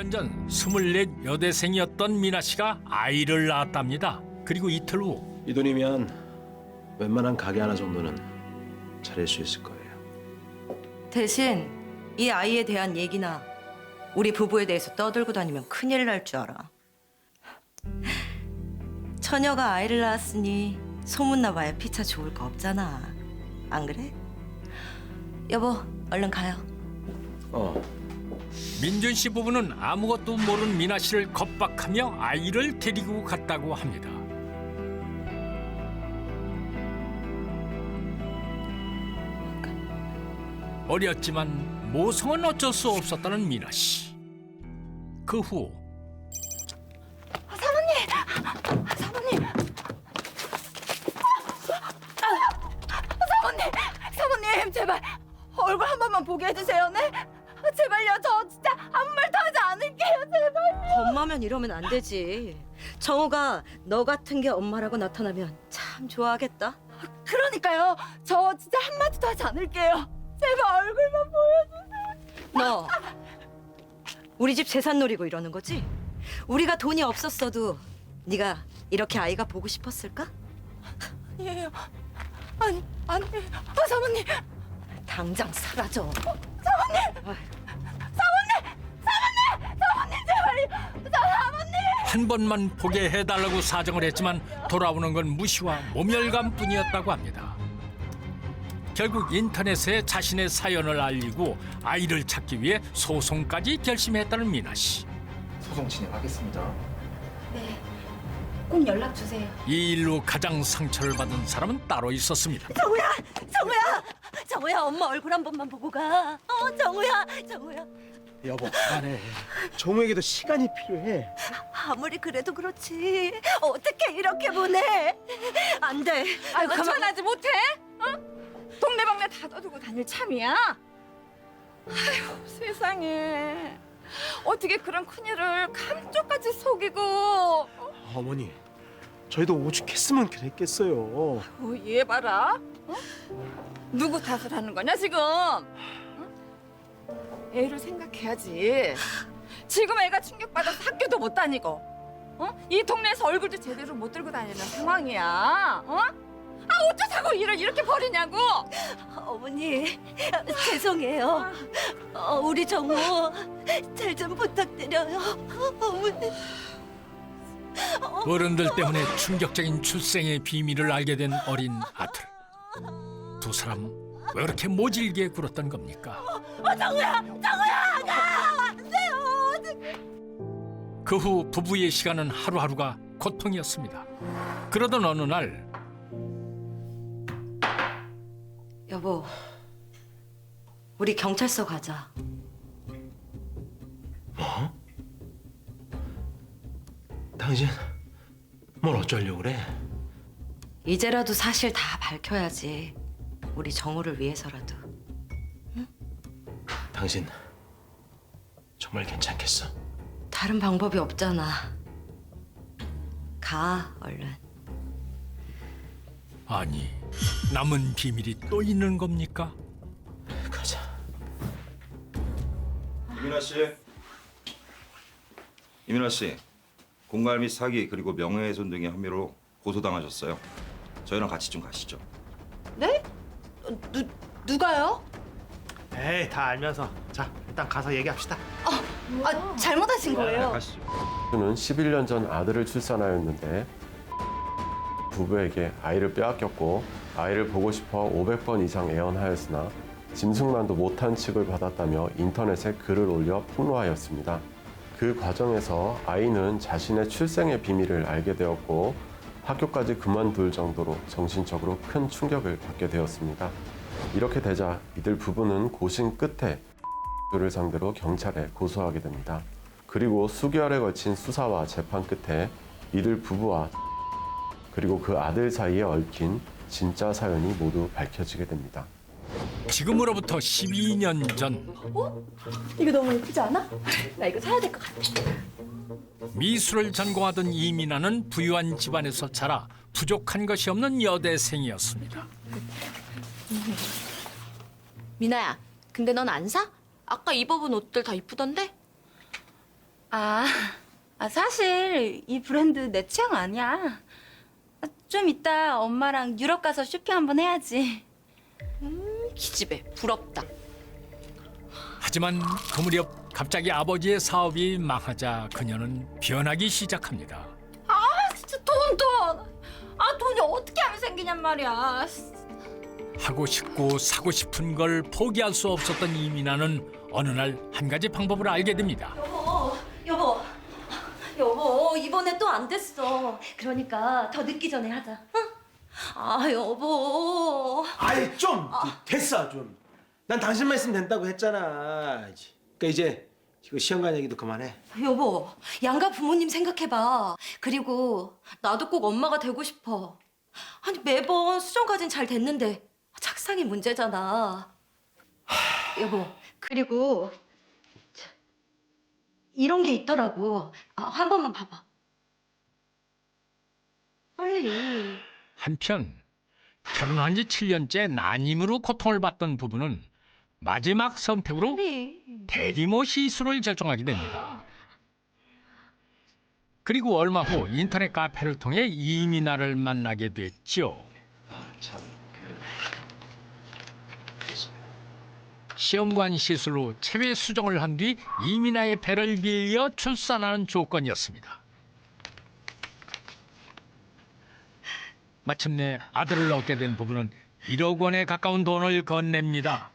11년 전 24 여대생이었던 미나 씨가 아이를 낳았답니다. 그리고 이틀 후 이 돈이면 웬만한 가게 하나 정도는 차릴 수 있을 거예요. 대신 이 아이에 대한 얘기나 우리 부부에 대해서 떠들고 다니면 큰일 날 줄 알아. 처녀가 아이를 낳았으니 소문나봐야 피차 좋을 거 없잖아. 안 그래? 여보, 얼른 가요. 어, 민준 씨 부부는 아무것도 모르는 미나 씨를 겁박하며 아이를 데리고 갔다고 합니다. 어렸지만 모성은 어쩔 수 없었다는 미나 씨. 그 후 엄마면 이러면 안 되지. 정우가 너 같은 게 엄마라고 나타나면 참 좋아하겠다. 그러니까요, 저 진짜 한마디도 하지 않을게요. 제발 얼굴만 보여주세요. 너 우리 집 재산 노리고 이러는 거지? 우리가 돈이 없었어도 네가 이렇게 아이가 보고 싶었을까? 아니에요. 아니, 아니에요. 아, 사모님! 당장 사라져. 한 번만 보게 해달라고 사정을 했지만 돌아오는 건 무시와 모멸감뿐이었다고 합니다. 결국 인터넷에 자신의 사연을 알리고 아이를 찾기 위해 소송까지 결심했다는 미나 씨. 소송 진행하겠습니다. 꼭 연락 주세요. 이 일로 가장 상처를 받은 사람은 따로 있었습니다. 정우야, 정우야, 정우야, 엄마 얼굴 한 번만 보고 가. 어, 정우야, 정우야. 여보, 그만해. 정우에게도 시간이 필요해. 아무리 그래도 그렇지. 어떻게 이렇게 보내? 안 돼. 아유, 그만하지 못해? 어? 동네방네 다 떠들고 다닐 참이야? 아휴, 세상에. 어떻게 그런 큰일을 감쪽까지 속이고 어머니, 저희도 오죽했으면 그랬겠어요. 어, 얘 봐라. 어? 누구 탓을 하는 거냐 지금? 응? 애를 생각해야지. 지금 애가 충격받아서 학교도 못 다니고, 어? 이 동네에서 얼굴도 제대로 못 들고 다니는 상황이야. 어? 아 어쩌자고 일을 이렇게 버리냐고? 어머니, 죄송해요. 어, 우리 정우 잘 좀 부탁드려요. 어머니. 어른들 때문에 충격적인 출생의 비밀을 알게 된 어린 아들. 두 사람 왜 그렇게 모질게 굴었던 겁니까? 그후 부부의 시간은 하루하루가 고통이었습니다. 그러던 어느 날 여보, 우리 경찰서 가자. 당신 뭘 어쩌려고 그래? 이제라도 사실 다 밝혀야지. 우리 정우를 위해서라도. 당신 정말 괜찮겠어? 다른 방법이 없잖아. 가, 얼른. 아니 남은 비밀이 또 있는 겁니까? 가자. 이민아 씨. 이민아 씨. 공갈 및 사기 그리고 명예훼손 등의 혐의로 고소당하셨어요. 저희랑 같이 좀 가시죠. 네? 어, 누 누가요? 에이, 다 알면서. 자, 일단 가서 얘기합시다. 아 잘못하신 네, 거예요. 가시죠. 는 11년 전 아들을 출산하였는데 부부에게 아이를 빼앗겼고 아이를 보고 싶어 500번 이상 애원하였으나 짐승만도 못한 칙을 받았다며 인터넷에 글을 올려 폭로하였습니다. 그 과정에서 아이는 자신의 출생의 비밀을 알게 되었고 학교까지 그만둘 정도로 정신적으로 큰 충격을 받게 되었습니다. 이렇게 되자 이들 부부는 고심 끝에 를 상대로 경찰에 고소하게 됩니다. 그리고 수개월에 걸친 수사와 재판 끝에 이들 부부와 그리고 그 아들 사이에 얽힌 진짜 사연이 모두 밝혀지게 됩니다. 지금으로부터 12년 전 이거 너무 예쁘지 않아? 나 이거 사야 될 것 같아. 미술을 전공하던 이민아는 부유한 집안에서 자라 부족한 것이 없는 여대생이었습니다. 미나야, 근데 넌 안 사? 아까 입어본 옷들 다 이쁘던데? 아, 아, 사실 이 브랜드 내 취향 아니야. 아, 좀 이따 엄마랑 유럽 가서 쇼핑 한번 해야지. 음, 기집애 부럽다. 하지만 그 무렵 갑자기 아버지의 사업이 망하자 그녀는 변하기 시작합니다. 진짜 돈 돈. 아 돈이 어떻게 하면 생기냔 말이야. 하고 싶고 사고 싶은 걸 포기할 수 없었던 이민아는 어느 날 한 가지 방법을 알게 됩니다. 여보, 여보, 여보 이번에 또 안 됐어. 그러니까 더 늦기 전에 하자. 응? 아 여보. 아이 좀 됐어 좀. 난 당신만 있으면 된다고 했잖아. 그러니까 이제 이거 시험관 얘기도 그만해. 여보, 양가 부모님 생각해봐. 그리고 나도 꼭 엄마가 되고 싶어. 아니 매번 수정까진 잘 됐는데 착상이 문제잖아. 여보, 그리고 자, 이런 게 있더라고. 아, 한 번만 봐봐. 빨리. 한편 결혼한 지 7년째 난임으로 고통을 받던 부부는 마지막 선택으로 빨리. 대리모 시술을 결정하게 됩니다. 그리고 얼마 후 인터넷 카페를 통해 이민아를 만나게 됐죠. 시험관 시술로 체외 수정을 한 뒤 이민아의 배를 빌려 출산하는 조건이었습니다. 마침내 아들을 얻게 된 부부는 1억 원에 가까운 돈을 건넵니다.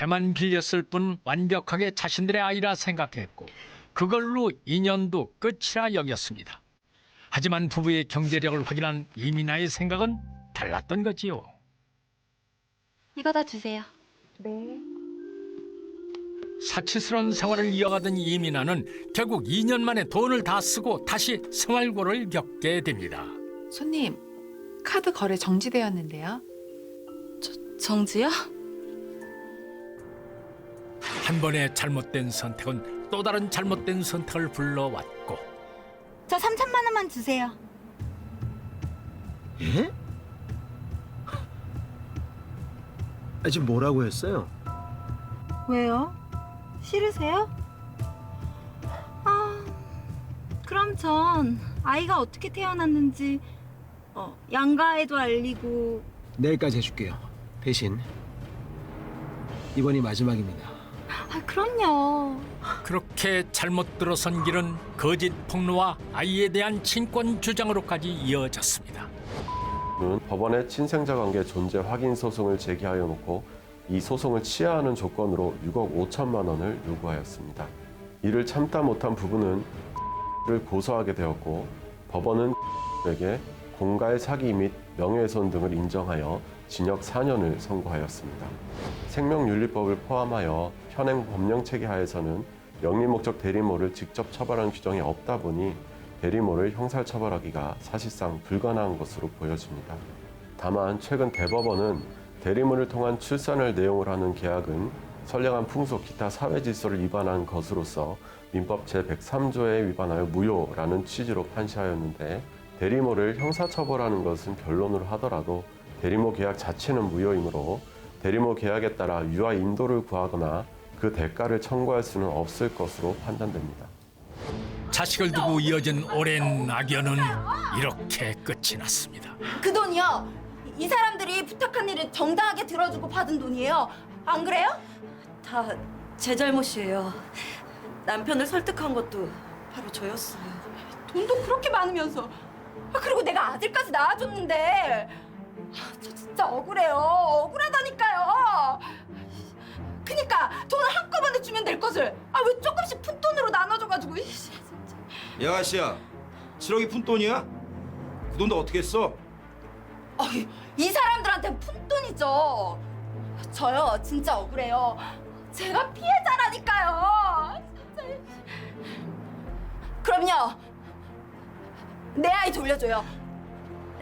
배만 빌렸을 뿐 완벽하게 자신들의 아이라 생각했고 그걸로 인연도 끝이라 여겼습니다. 하지만 부부의 경제력을 확인한 이민아의 생각은 달랐던 거지요. 이거 다 주세요. 사치스러운 생활을 이어가던 이민아는 결국 2년 만에 돈을 다 쓰고 다시 생활고를 겪게 됩니다. 손님, 카드 거래 정지되었는데요. 정지요? 한 번의 잘못된 선택은 또 다른 잘못된 선택을 불러왔고 저 3천만 원만 주세요. 예? 아, 지금 뭐라고 했어요? 왜요? 싫으세요? 아, 그럼 전 아이가 어떻게 태어났는지 어, 양가에도 알리고 내일까지 해줄게요. 대신 이번이 마지막입니다. 아, 그럼요. 그렇게 잘못 들어선 길은 거짓 폭로와 아이에 대한 친권 주장으로까지 이어졌습니다. 는 법원에 친생자 관계 존재 확인 소송을 제기하여 놓고 이 소송을 취하하는 조건으로 6억 5천만 원을 요구하였습니다. 이를 참다 못한 부부는 를 고소하게 되었고 법원은 에게 공갈 사기 및 명예훼손 등을 인정하여 징역 4년을 선고하였습니다. 생명윤리법을 포함하여 현행 법령 체계 하에서는 영리 목적 대리모를 직접 처벌하는 규정이 없다 보니 대리모를 형사 처벌하기가 사실상 불가능한 것으로 보여집니다. 다만 최근 대법원은 대리모를 통한 출산을 내용으로 하는 계약은 선량한 풍속 기타 사회 질서를 위반한 것으로서 민법 제103조에 위반하여 무효라는 취지로 판시하였는데 대리모를 형사 처벌하는 것은 변론으로 하더라도 대리모 계약 자체는 무효이므로 대리모 계약에 따라 유아 인도를 구하거나 그 대가를 청구할 수는 없을 것으로 판단됩니다. 자식을 두고 이어진 오랜 악연은 이렇게 끝이 났습니다. 그 돈이요. 이 사람들이 부탁한 일을 정당하게 들어주고 받은 돈이에요. 안 그래요? 다 제 잘못이에요. 남편을 설득한 것도 바로 저였어요. 돈도 그렇게 많으면서. 아, 그리고 내가 아들까지 낳아줬는데. 아, 저 진짜 억울해요. 억울하다니까요. 그니까 돈을 한꺼번에 주면 될 것을 아 왜 조금씩 푼돈으로 나눠줘가지고 이씨, 진짜. 야 아씨야 7억이 푼돈이야? 그 돈도 어떻게 써? 아이, 이 사람들한테 푼돈이죠. 저요 진짜 억울해요. 제가 피해자라니까요. 진짜. 그럼요. 내 아이 돌려줘요.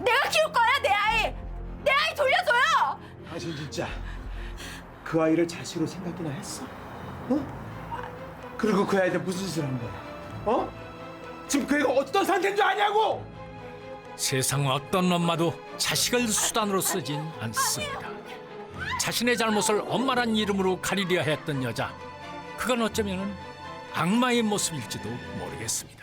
내가 키울 거야 내 아이. 내 아이 돌려줘요. 당신 진짜 그 아이를 자식으로 생각이나 했어? 어? 그리고 그 아이한테 무슨 짓을 한 거야? 어? 지금 그 애가 어떤 상태인 줄 아냐고? 세상 어떤 엄마도 자식을 수단으로 쓰진 않습니다. 자신의 잘못을 엄마란 이름으로 가리려 했던 여자. 그건 어쩌면 악마의 모습일지도 모르겠습니다.